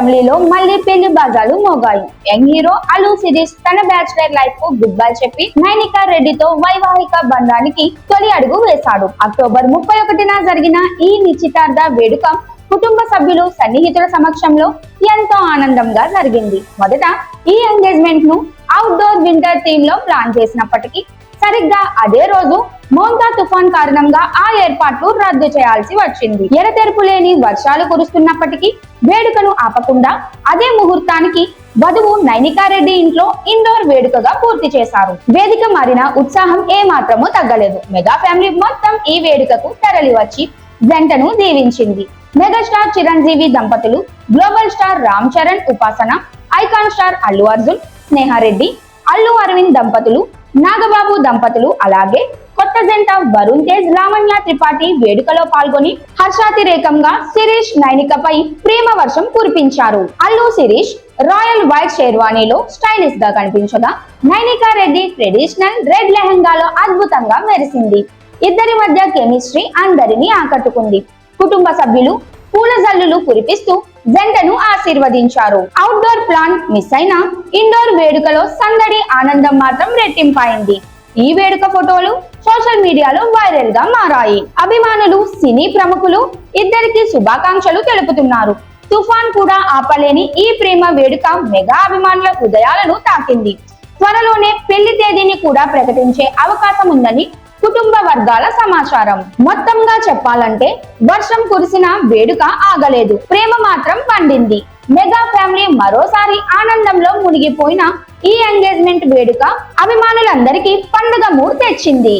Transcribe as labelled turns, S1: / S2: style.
S1: ఫ్యామిలీలో మళ్ళీ పెళ్ళి బాజాలు మోగాయి. యంగ్ హీరో అలు సిరీస్ తన బ్యాచులర్ లైఫ్కు గుడ్ బై చెప్పి నైనికా రెడ్డితో వైవాహిక బంధానికి తొలి అడుగు వేశాడు. అక్టోబర్ ముప్పై ఒకటిన జరిగిన ఈ నిశ్చితార్థ వేడుక కుటుంబ సభ్యులు సన్నిహితుల సమక్షంలో ఎంతో ఆనందంగా జరిగింది. మొదట ఈ ఎంగేజ్మెంట్ను అవుట్డోర్ వింటర్ థీమ్లో ప్లాన్ చేసినప్పటికీ సరిగ్గా అదే రోజు మోంతా తుఫాన్ కారణంగా ఆ ఏర్పాట్లు రద్దు చేయాల్సి వచ్చింది. ఎడతెరుపు లేని వర్షాలు కురుస్తున్నప్పటికీ వేడుకను ఆపకుండా అదే ముహూర్తానికి వధువు నైనికారెడ్డి ఇంట్లో ఇండోర్ వేడుకగా పూర్తి చేశారు. వేదిక మారిన ఉత్సాహం ఏ మాత్రమూ తగ్గలేదు. మెగా ఫ్యామిలీ మొత్తం ఈ వేడుకకు తరలివచ్చి జంటను దీవించింది. మెగాస్టార్ చిరంజీవి దంపతులు global star Ram Charan Upasana icon star Allu Arjun Sneha Reddy Allu Aravind దంపతులు నాగబాబు దంపతులు అలాగే కొత్త జంట వరుణ్ తేజ్ లావణ్య త్రిపాఠి వేడుకలో పాల్గొని హర్షాతిరేకంగా శిరీష్ నైనికపై ప్రేమ వర్షం కురిపించారు. అల్లు శిరీష్ రాయల్ వైట్ షేర్వాణిలో స్టైలిష్గా కనిపించగా నైనికా రెడ్డి ట్రెడిషనల్ రెడ్ లెహంగాలో అద్భుతంగా మెరిసింది. ఇద్దరి మధ్య కెమిస్ట్రీ అందరినీ ఆకట్టుకుంది. కుటుంబ సభ్యులు పూల జల్లులు కురిపిస్తూ జంటను ఆశీర్వదించారు. అవుట్డోర్ ప్లాన్ మిస్ అయినా ఇండోర్ వేడుకలో సందడి ఆనందం మాత్రం రెట్టింపైంది. ఈ వేడుక ఫోటోలు సోషల్ మీడియాలో వైరల్గా మారాయి. అభిమానులు సినీ ప్రముఖులు ఇద్దరికి శుభాకాంక్షలు తెలుపుతున్నారు. తుఫాన్ కూడా ఆపలేని ఈ ప్రేమ వేడుక మెగా అభిమానుల హృదయాలను తాకింది. త్వరలోనే పెళ్ళి తేదీని కూడా ప్రకటించే అవకాశం ఉందని కుటుంబ వర్గాల సమాచారం. మొత్తంగా చెప్పాలంటే వర్షం కురిసిన వేడుక ఆగలేదు. ప్రేమ మాత్రం పండింది. మెగా ఫ్యామిలీ మరోసారి ఆనందంలో మునిగిపోయిన ఈ ఎంగేజ్మెంట్ వేడుక అభిమానులందరికీ పండుగ మూడు తెచ్చింది.